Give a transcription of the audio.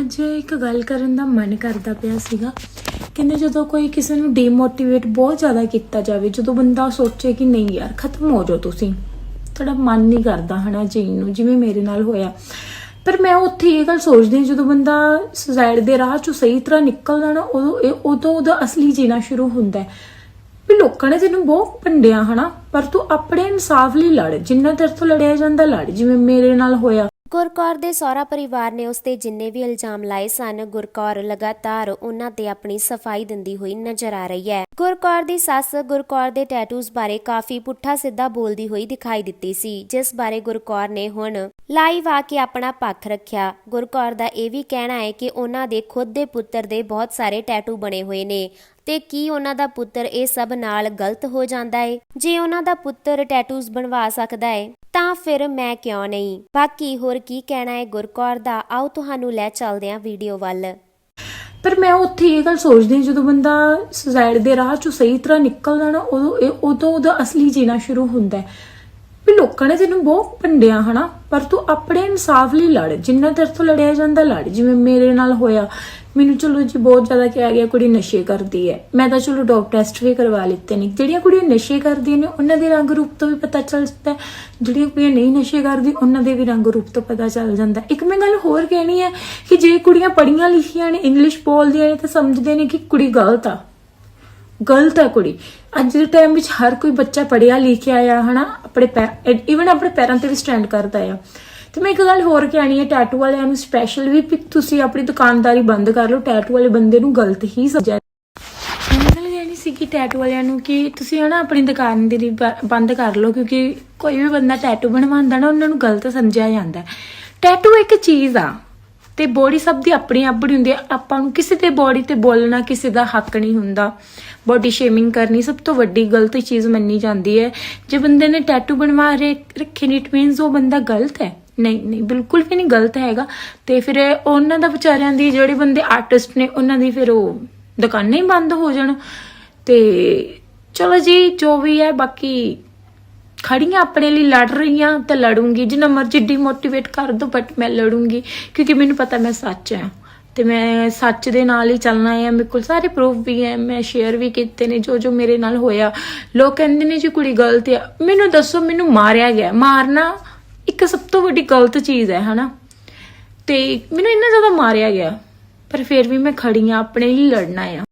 ਅੱਜ ਇੱਕ ਗੱਲ ਕਰਨ ਦਾ ਮਨ ਕਰਦਾ ਪਿਆ ਸੀਗਾ। ਕਹਿੰਦੇ ਜਦੋਂ ਕੋਈ ਕਿਸੇ ਨੂੰ ਡੀਮੋਟੀਵੇਟ ਬਹੁਤ ਜ਼ਿਆਦਾ ਕੀਤਾ ਜਾਵੇ ਜਦੋਂ ਬੰਦਾ ਸੋਚੇ ਕਿ ਨਹੀਂ ਯਾਰ ਖਤਮ ਹੋ ਜਾਓ ਤੁਸੀਂ। ਤੁਹਾਡਾ ਮਨ ਨਹੀਂ ਕਰਦਾ ਹਨਾ ਜੀਣ ਨੂੰ ਜਿਵੇਂ ਮੇਰੇ ਨਾਲ ਹੋਇਆ। ਪਰ ਮੈਂ ਉੱਥੇ ਇਹ ਗੱਲ ਸੋਚਦੀ ਹਾਂ, ਜਦੋਂ ਬੰਦਾ ਸੁਸਾਇਡ ਦੇ ਰਾਹ ਚੋਂ ਸਹੀ ਤਰ੍ਹਾਂ ਨਿਕਲਦਾ ਨਾ ਉਦੋਂ ਇਹ- ਉਦੋਂ ਉਹਦਾ ਅਸਲੀ ਜੀਣਾ ਸ਼ੁਰੂ ਹੁੰਦਾ ਹੈ। ਵੀ ਲੋਕਾਂ ਨੇ ਤੈਨੂੰ ਬਹੁਤ ਭੰਡਿਆ ਹਨਾ ਪਰ ਤੂੰ ਆਪਣੇ ਇਨਸਾਫ ਲਈ ਲੜ ਜਿੰਨਾ ਤੇਰੇ ਤੋਂ ਲੜਿਆ ਜਾਂਦਾ ਲੜ ਜਿਵੇਂ ਮੇਰੇ ਨਾਲ ਹੋਇਆ। ਗੁਰਕੌਰ ਦੇ ਸਹੁਰਾ ਪਰਿਵਾਰ ਨੇ ਉਸ ਤੇ ਜਿੰਨੇ ਵੀ ਇਲਜ਼ਾਮ ਲਾਏ ਸਨ, ਗੁਰਕੌਰ ਲਗਾਤਾਰ ਉਹਨਾਂ ਤੇ ਆਪਣੀ ਸਫ਼ਾਈ ਦਿੰਦੀ ਹੋਈ ਨਜ਼ਰ ਆ ਰਹੀ ਹੈ। ਗੁਰਕੌਰ ਦੀ ਸੱਸ ਗੁਰਕੌਰ ਦੇ ਟੈਟੂਜ਼ ਬਾਰੇ ਕਾਫੀ ਪੁੱਠਾ ਸਿੱਧਾ ਬੋਲਦੀ ਹੋਈ ਦਿਖਾਈ ਦਿੱਤੀ ਸੀ, ਜਿਸ ਬਾਰੇ ਗੁਰਕੌਰ ਨੇ ਹੁਣ ਲਾਈਵ ਆ ਕੇ ਆਪਣਾ ਪੱਖ ਰੱਖਿਆ। ਗੁਰਕੌਰ ਦਾ ਇਹ ਵੀ ਕਹਿਣਾ ਹੈ ਕਿ ਉਹਨਾਂ ਦੇ ਖੁਦ ਦੇ ਪੁੱਤਰ ਦੇ ਬਹੁਤ ਸਾਰੇ ਟੈਟੂ ਬਣੇ ਹੋਏ ਨੇ ਤੇ ਕੀ ਉਹਨਾਂ ਦਾ ਪੁੱਤਰ ਇਹ ਸਭ ਨਾਲ ਗਲਤ ਹੋ ਜਾਂਦਾ ਹੈ? ਜੇ ਉਹਨਾਂ ਦਾ ਪੁੱਤਰ ਟੈਟੂਜ਼ ਬਣਵਾ ਸਕਦਾ ਹੈ ਤਾਂ ਫਿਰ ਮੈਂ ਕਿਉਂ ਨਹੀਂ? ਬਾਕੀ ਹੋਰ ਕੀ ਕਹਿਣਾ ਹੈ ਗੁਰਕੌਰ ਦਾ? ਆਓ ਤੁਹਾਨੂੰ ਲੈ ਚੱਲਦੇ ਹਾਂ ਵੀਡੀਓ ਵੱਲ। ਪਰ ਮੈਂ ਉੱਥੇ ਇਹ ਗੱਲ ਸੋਚਦੀ ਹਾਂ, ਜਦੋਂ ਬੰਦਾ ਸੁਸਾਇਡ ਦੇ ਰਾਹ ਚੋਂ ਸਹੀ ਤਰ੍ਹਾਂ ਨਿਕਲਦਾ ਨਾ ਉਦੋਂ ਇਹ- ਉਦੋਂ ਉਹਦਾ ਅਸਲੀ ਜੀਣਾ ਸ਼ੁਰੂ ਹੁੰਦਾ ਹੈ। ਵੀ ਲੋਕਾਂ ਨੇ ਤੈਨੂੰ ਬਹੁਤ ਭੰਡਿਆ ਹਨਾ, ਪਰ ਤੂੰ ਆਪਣੇ ਇਨਸਾਫ ਲਈ ਲੜ, ਜਿੰਨਾ ਤੇਰੇ ਤੋਂ ਲੜਿਆ ਜਾਂਦਾ ਲੜ, ਜਿਵੇਂ ਮੇਰੇ ਨਾਲ ਹੋਇਆ। ਮੈਨੂੰ ਚਲੋ ਜੀ ਬਹੁਤ ਜ਼ਿਆਦਾ ਕਿਹਾ ਗਿਆ, ਕੁੜੀ ਨਸ਼ੇ ਕਰਦੀ ਹੈ। ਮੈਂ ਤਾਂ ਚਲੋ ਡੋਪ ਟੈਸਟ ਵੀ ਕਰਵਾ ਲਿੱਤੇ ਨੇ। ਜਿਹੜੀਆਂ ਕੁੜੀਆਂ ਨਸ਼ੇ ਕਰਦੀਆਂ ਨੇ, ਉਹਨਾਂ ਦੇ ਰੰਗ ਰੂਪ ਤੋਂ ਵੀ ਪਤਾ ਚੱਲ ਜਾਂਦਾ ਜਿਹੜੀਆਂ ਕੁੜੀਆਂ ਨਹੀਂ ਨਸ਼ੇ ਕਰਦੀ, ਉਹਨਾਂ ਦੇ ਵੀ ਰੰਗ ਰੂਪ ਤੋਂ ਪਤਾ ਚੱਲ ਜਾਂਦਾ ਇੱਕ ਮੈਂ ਗੱਲ ਹੋਰ ਕਹਿਣੀ ਹੈ ਕਿ ਜੇ ਕੁੜੀਆਂ ਪੜੀਆਂ ਲਿਖੀਆਂ ਨੇ ਇੰਗਲਿਸ਼ ਬੋਲਦੀਆਂ ਨੇ, ਤਾਂ ਸਮਝਦੇ ਨੇ ਕਿ ਕੁੜੀ ਗਲਤ ਆ। ਗਲਤ ਆ ਕੁੜੀ। ਅੱਜ ਦੇ ਟਾਈਮ ਵਿੱਚ ਹਰ ਕੋਈ ਬੱਚਾ ਪੜਿਆ ਲਿਖਿਆ ਆ, ਹਨਾ? ਆਪਣੇ ਪੈਰ ਇਵਨ ਆਪਣੇ ਪੈਰਾਂ ਤੇ ਵੀ ਸਟੈਂਡ ਕਰਦਾ ਆ। ਤੇ ਮੈਂ ਇੱਕ ਗੱਲ ਹੋਰ ਕਹਿਣੀ ਹੈ ਟੈਟੂ ਵਾਲਿਆਂ ਨੂੰ ਸਪੈਸ਼ਲ ਵੀ ਤੁਸੀਂ ਆਪਣੀ ਦੁਕਾਨਦਾਰੀ ਬੰਦ ਕਰ ਲਓ। ਟੈਟੂ ਵਾਲੇ ਬੰਦੇ ਨੂੰ ਗਲਤ ਹੀ ਸਮਝਿਆ ਮੈਂ ਗੱਲ ਕਹਿਣੀ ਸੀ ਕਿ ਟੈਟੂ ਵਾਲਿਆਂ ਨੂੰ ਕਿ ਤੁਸੀਂ ਹਨਾ ਆਪਣੀ ਦੁਕਾਨਦਾਰੀ ਬ- ਬੰਦ ਕਰ ਲਓ, ਕਿਉਂਕਿ ਕੋਈ ਵੀ ਬੰਦਾ ਟੈਟੂ ਬਣਵਾਉਂਦਾ ਨਾ, ਉਹਨਾਂ ਨੂੰ ਗਲਤ ਸਮਝਿਆ ਜਾਂਦਾ। ਟੈਟੂ ਇੱਕ ਚੀਜ਼ ਆ। ਤੇ ਬੋਡੀ ਸਭ ਦੀ ਆਪਣੀ ਆਪਣੀ ਹੁੰਦੀ ਹੈ। ਆਪਾਂ ਨੂੰ ਕਿਸੇ ਤੇ ਬੋਡੀ ਤੇ ਬੋਲਣਾ ਕਿਸੇ ਦਾ ਹੱਕ ਨਹੀਂ ਹੁੰਦਾ। ਬੋਡੀ ਸ਼ੇਮਿੰਗ ਕਰਨੀ ਸਭ ਤੋਂ ਵੱਡੀ ਗਲਤ ਚੀਜ਼ ਮੰਨੀ ਜਾਂਦੀ ਹੈ। ਜੇ ਬੰਦੇ ਨੇ ਟੈਟੂ ਬਣਵਾ ਰੱਖੇ ਨੇ ਇਟ ਮੀਨਸ ਉਹ ਬੰਦਾ ਗਲਤ ਹੈ। ਨਹੀਂ ਨਹੀਂ, ਬਿਲਕੁਲ ਵੀ ਨਹੀਂ ਗਲਤ ਹੈਗਾ। ਤੇ ਫਿਰ ਉਹਨਾਂ ਦਾ ਵਿਚਾਰਿਆਂ ਦੀ ਜਿਹੜੇ ਬੰਦੇ ਆਰਟਿਸਟ ਨੇ, ਉਹਨਾਂ ਦੀ ਫਿਰ ਉਹ ਦੁਕਾਨਾਂ ਹੀ ਬੰਦ ਹੋ ਜਾਣ। ਤੇ ਚਲੋ ਜੀ, ਜੋ ਵੀ ਹੈ, ਬਾਕੀ ਖੜੀਆਂ ਆਪਣੇ ਲਈ ਲੜ ਰਹੀਆਂ ਤੇ ਲੜੂੰਗੀ, ਜਿੰਨਾ ਮਰਜ਼ੀ ਡੀਮੋਟੀਵੇਟ ਕਰ ਦੋ ਬਟ ਮੈਂ ਲੜੂੰਗੀ। ਕਿਉਂਕਿ ਮੈਨੂੰ ਪਤਾ ਮੈਂ ਸੱਚ ਹਾਂ ਤੇ ਮੈਂ ਸੱਚ ਦੇ ਨਾਲ ਹੀ ਚੱਲਣਾ ਹੈ। ਮੇਰੇ ਕੋਲ ਸਾਰੇ ਪ੍ਰੂਫ ਵੀ ਹੈ, ਮੈਂ ਸ਼ੇਅਰ ਵੀ ਕੀਤੇ ਨੇ ਜੋ ਜੋ ਮੇਰੇ ਨਾਲ ਹੋਇਆ। ਲੋਕ ਕਹਿੰਦੇ ਨੇ, ਜੀ ਕੁੜੀ ਗਲਤ ਆ। ਮੈਨੂੰ ਦੱਸੋ, ਮੈਨੂੰ ਮਾਰਿਆ ਗਿਆ। ਮਾਰਨਾ ਇੱਕ ਸਭ ਤੋਂ ਵੱਡੀ ਗਲਤ ਚੀਜ਼ ਹੈ, ਹਨਾ? ਤੇ ਮੈਨੂੰ ਇੰਨਾ ਜ਼ਿਆਦਾ ਮਾਰਿਆ ਗਿਆ, ਪਰ ਫਿਰ ਵੀ ਮੈਂ ਖੜੀ ਆ ਆਪਣੇ ਲਈ ਲੜਨਾ ਆ।